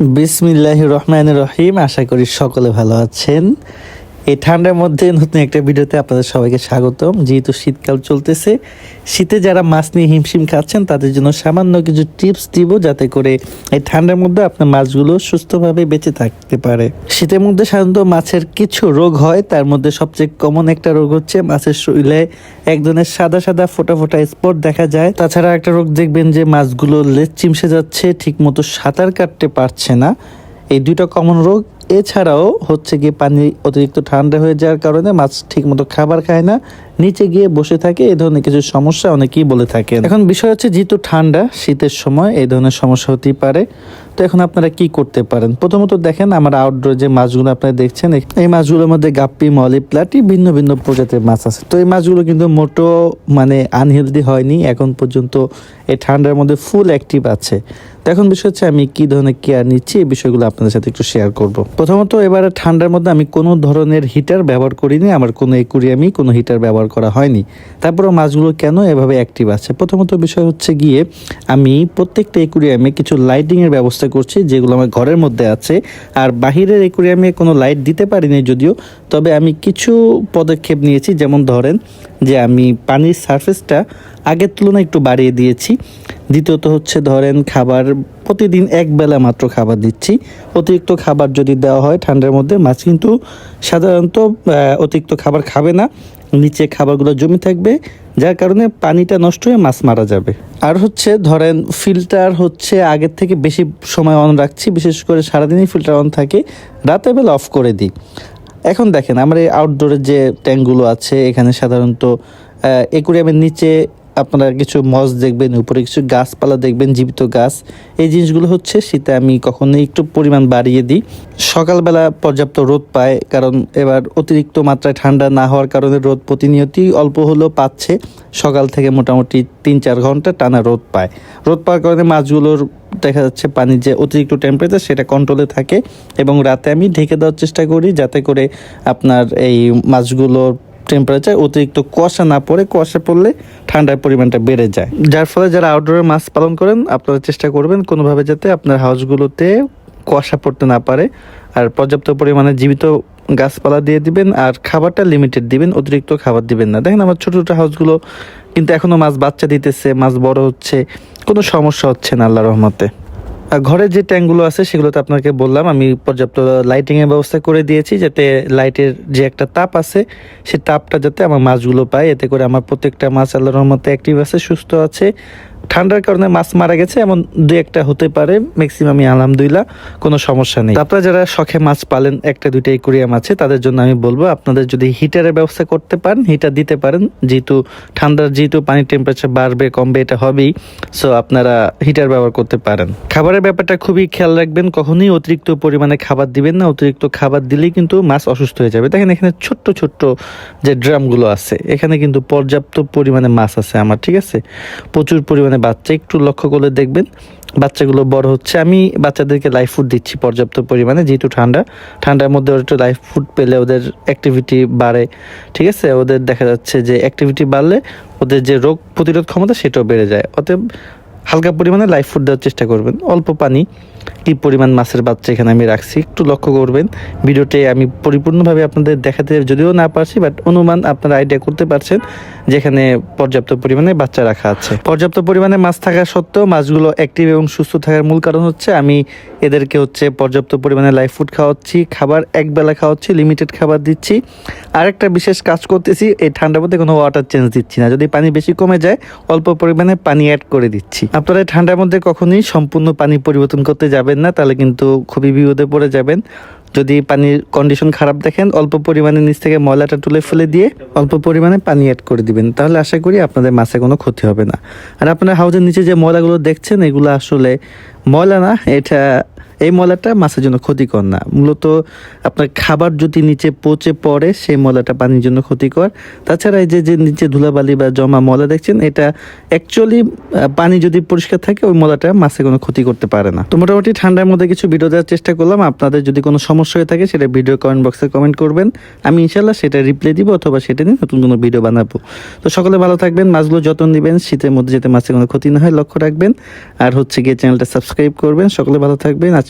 বিসমিল্লাহ রহমান রহিম। আশা করি সকলে ভালো আছেন। এই ঠান্ডার মধ্যে নতুন একটা ভিডিওতে আপনাদের সবাইকে স্বাগতম। যেহেতু শীতকাল চলতেছে, শীতে যারা মাছ নিয়ে হিমশিম খাচ্ছেন, তাদের জন্য সামান্য কিছু টিপস দিব যাতে করে এই ঠান্ডার মধ্যে আপনার মাছগুলো সুস্থভাবে বেঁচে থাকতে পারে। শীতের মধ্যে সাধারণত মাছের কিছু রোগ হয়, তার মধ্যে সবচেয়ে কমন একটা রোগ হচ্ছে মাছের শরীরে এক ধরনের সাদা সাদা ফোটা ফোটা স্পট দেখা যায়। তাছাড়া একটা রোগ দেখবেন যে মাছগুলো লেজ চিমসে যাচ্ছে ঠিক মতো সাঁতার কাটতে পারছে না। এই দুটো কমন রোগ এছাড়াও হচ্ছে গিয়ে পানি অতিরিক্ত ঠান্ডা হয়ে যাওয়ার কারণে মাছ ঠিকমতো খাবার খায় না। নিচে গিয়ে বসে থাকে এই ধরনের কিছু সমস্যা অনেকেই বলে থাকেন। এখন বিষয় হচ্ছে যেহেতু ঠান্ডা, শীতের সময় এই ধরনের সমস্যা হতেই পারে। তো এখন আপনারা কি করতে পারেন? প্রথমত দেখেন আমার আউটডোর যে মাছগুলো আপনারা দেখছেন এই মাছগুলোর মধ্যে গাপ্পি মলি প্লাটি ভিন্ন ভিন্ন প্রজাতির মাছ আছে। তো এই মাছগুলো কিন্তু মোটো মানে আনহেলদি হয়নি, এখন পর্যন্ত এই ঠান্ডার মধ্যে ফুল অ্যাক্টিভ আছে। তো এখন বিষয় হচ্ছে আমি কি ধরনের কেয়ার নিচ্ছি, এই বিষয়গুলো আপনাদের সাথে একটু শেয়ার করব। প্রথমত এবার ঠান্ডার মধ্যে আমি কোনো ধরনের হিটার ব্যবহার করিনি, আমার কোনো একুরিয়ামই কোনো হিটার ব্যবহার করা হয়নি। তারপরেও মাছগুলো কেন এভাবে অ্যাক্টিভ আছে? প্রথমত বিষয় হচ্ছে গিয়ে, আমি প্রত্যেকটা একুরিয়ামে কিছু লাইটিংয়ের ব্যবস্থা করছি, যেগুলো আমার ঘরের মধ্যে আছে। আর বাহিরের একুরিয়ামে কোনো লাইট দিতে পারিনি যদিও, তবে আমি কিছু পদক্ষেপ নিয়েছি। যেমন ধরেন যে, আমি পানির সারফেসটা আগের তুলনায় একটু বাড়িয়ে দিয়েছি। দ্বিতীয়ত হচ্ছে ধরেন খাবার, প্রতিদিন এক বেলা মাত্র খাবার দিচ্ছি। অতিরিক্ত খাবার যদি দেওয়া হয় ঠান্ডার মধ্যে, মাছ কিন্তু সাধারণত অতিরিক্ত খাবার খাবে না। নিচে খাবারগুলো জমে থাকবে, যার কারণে পানিটা নষ্ট হয়ে মাছ মারা যাবে। আর হচ্ছে ধরেন ফিল্টার হচ্ছে আগের থেকে বেশি সময় অন রাখছি, বিশেষ করে সারাদিনই ফিল্টার অন থাকে, রাতের বেলা অফ করে দিই। এখন দেখেন, আমার এই আউটডোরের যে ট্যাঙ্কগুলো আছে, এখানে সাধারণত একুরিয়ামের নিচে আপনারা কিছু মজ দেখবেন, উপরে কিছু গাছপালা দেখবেন, জীবিত গাছ। এই জিনিসগুলো হচ্ছে শীতে আমি কখনোই একটু পরিমাণ বাড়িয়ে দিই। সকালবেলা পর্যাপ্ত রোদ পায়, কারণ এবার অতিরিক্ত মাত্রায় ঠান্ডা না হওয়ার কারণে রোদ প্রতিনিয়তই অল্প হলেও পাচ্ছে। সকাল থেকে মোটামুটি তিন চার ঘণ্টা টানা রোদ পায়। রোদ পাওয়ার কারণে মাছগুলোর দেখা যাচ্ছে পানির যে অতিরিক্ত টেম্পারেচার সেটা কন্ট্রোলে থাকে এবং রাতে আমি ঢেকে দেওয়ার চেষ্টা করি যাতে করে আপনার এই মাছগুলোর টেম্পারেচার অতিরিক্ত কুয়াশা না পড়ে, কুয়াশা পড়লে ঠান্ডার পরিমাণটা বেড়ে যায়। যার ফলে যারা আউটডোরে মাছ পালন করেন, আপনারা চেষ্টা করবেন কোনোভাবে যাতে আপনার হাউসগুলোতে কুয়াশা পড়তে না পারে। আর পর্যাপ্ত পরিমাণে জীবিত গাছপালা দিয়ে দিবেন আর খাবারটা লিমিটেড দিবেন, অতিরিক্ত খাবার দিবেন না। দেখেন আমার ছোটো ছোটো হাউসগুলো কিন্তু এখনও মাছ বাচ্চা দিতেছে, মাছ বড় হচ্ছে, কোনো সমস্যা হচ্ছে না আল্লাহ রহমতে। ঘরের যে ট্যাঙ্কগুলো আছে, সেগুলোতে আপনাকে বললাম, আমি পর্যাপ্ত লাইটিংয়ের ব্যবস্থা করে দিয়েছি যাতে লাইটের যে একটা তাপ আছে, সে তাপটা যাতে আমার মাছগুলো পায়। এতে করে আমার প্রত্যেকটা মাছ আল্লাহর রহমতে অ্যাক্টিভ আছে, সুস্থ আছে। ঠান্ডার কারণে মাছ মারা গেছে, এমন দু একটা হতে পারে ম্যাক্সিমামই আলহামদুলিল্লাহ, কোনো সমস্যা নেই। আপনারা যারা শখে মাছ পালেন, একটা, দুইটা একুরিয়াম আছে, তাদের জন্য আমি বলব, আপনাদের যদি হিটারের ব্যবস্থা করতে পারেন হিটার দিতে পারেন, যেহেতু ঠান্ডার, যেহেতু পানির টেম্পারেচার বাড়বে, কমবে, এটা হবেই সো আপনারা হিটার ব্যবহার করতে পারেন। খাবারের ব্যাপারটা খুবই খেয়াল রাখবেন, কখনোই অতিরিক্ত পরিমাণে খাবার দিবেন না, অতিরিক্ত খাবার দিলেই কিন্তু মাছ অসুস্থ হয়ে যাবে। দেখেন এখানে ছোট্ট ছোট্ট যে ড্রামগুলো আছে, এখানে কিন্তু পর্যাপ্ত পরিমাণে মাছ আছে আমার, ঠিক আছে? প্রচুর পরিমাণে বাচ্চা একটু লক্ষ্য করলে দেখবেন বাচ্চাগুলো বড় হচ্ছে। আমি বাচ্চাদেরকে লাইফ ফুড দিচ্ছি পর্যাপ্ত পরিমাণে, যেহেতু ঠান্ডা। ঠান্ডার মধ্যে ওরা একটু লাইফ ফুড পেলে ওদের অ্যাক্টিভিটি বাড়ে, ঠিক আছে? ওদের দেখা যাচ্ছে যে অ্যাক্টিভিটি বাড়লে ওদের যে রোগ প্রতিরোধ ক্ষমতা সেটাও বেড়ে যায়। অতএব হালকা পরিমাণে লাইফ ফুড দেওয়ার চেষ্টা করবেন। অল্প পানি, কি পরিমাণ মাছের বাচ্চা এখানে আমি রাখছি, একটু লক্ষ্য করবেন। ভিডিওতে আমি পরিপূর্ণভাবে আপনাদের দেখাতে যদিও না পারছি বাট অনুমান আপনারা আইডিয়া করতে পারছেন যেখানে পর্যাপ্ত পরিমাণে বাচ্চা রাখা আছে। পর্যাপ্ত পরিমাণে মাছ থাকা সত্ত্বেও মাছগুলো অ্যাক্টিভ এবং সুস্থ থাকার মূল কারণ হচ্ছে আমি এদেরকে হচ্ছে পর্যাপ্ত পরিমাণে লাইফ ফুড খাওয়াচ্ছি, খাবার একবেলা খাওয়াচ্ছি লিমিটেড খাবার দিচ্ছি। আরেকটা বিশেষ কাজ করতেছি, এই ঠান্ডার মধ্যে কোনো ওয়াটার চেঞ্জ দিচ্ছি না। যদি পানি বেশি কমে যায়, অল্প পরিমাণে পানি অ্যাড করে দিচ্ছি। আপনারা ঠান্ডার মধ্যে কখনই সম্পূর্ণ পানি পরিবর্তন করতে যাবেন না, তাহলে কিন্তু খুবই বিপদে পড়ে যাবেন। যদি পানির কন্ডিশন খারাপ দেখেন, অল্প পরিমাণে নিচ থেকে ময়লাটা তুলে ফেলে দিয়ে অল্প পরিমাণে পানি অ্যাড করে দিবেন। তাহলে আশা করি আপনাদের মাছে কোনো ক্ষতি হবে না। আর আপনার হাউজের নিচে যে ময়লাগুলো দেখছেন, এগুলো আসলে ময়লা না, এটা এই ময়লাটা মাছের জন্য ক্ষতিকর না। মূলত আপনার খাবার যদি নিচে পচে পড়ে, সেই ময়লাটা পানির জন্য ক্ষতিকর। তাছাড়া এই যে যে নিচে ধুলাবালি বা জমা ময়লা দেখছেন, এটা অ্যাকচুয়ালি পানি যদি পরিষ্কার থাকে, ওই ময়লাটা মাছে কোনো ক্ষতি করতে পারে না। তো মোটামুটি ঠান্ডার মধ্যে কিছু ভিডিও দেওয়ার চেষ্টা করলাম। আপনাদের যদি কোনো সমস্যা হয়ে থাকে, সেটা ভিডিও কমেন্ট বক্সে কমেন্ট করবেন। আমি ইনশাল্লাহ সেটা রিপ্লাই দিব অথবা সেটা নিয়ে নতুন কোনো ভিডিও বানাবো। তো সকলে ভালো থাকবেন, মাছগুলো যত্ন নেবেন, শীতের মধ্যে যাতে মাছের কোনো ক্ষতি না হয়, লক্ষ্য রাখবেন। আর হচ্ছে গিয়ে চ্যানেলটা সাবস্ক্রাইব করবেন। সকলে ভালো থাকবেন আজকে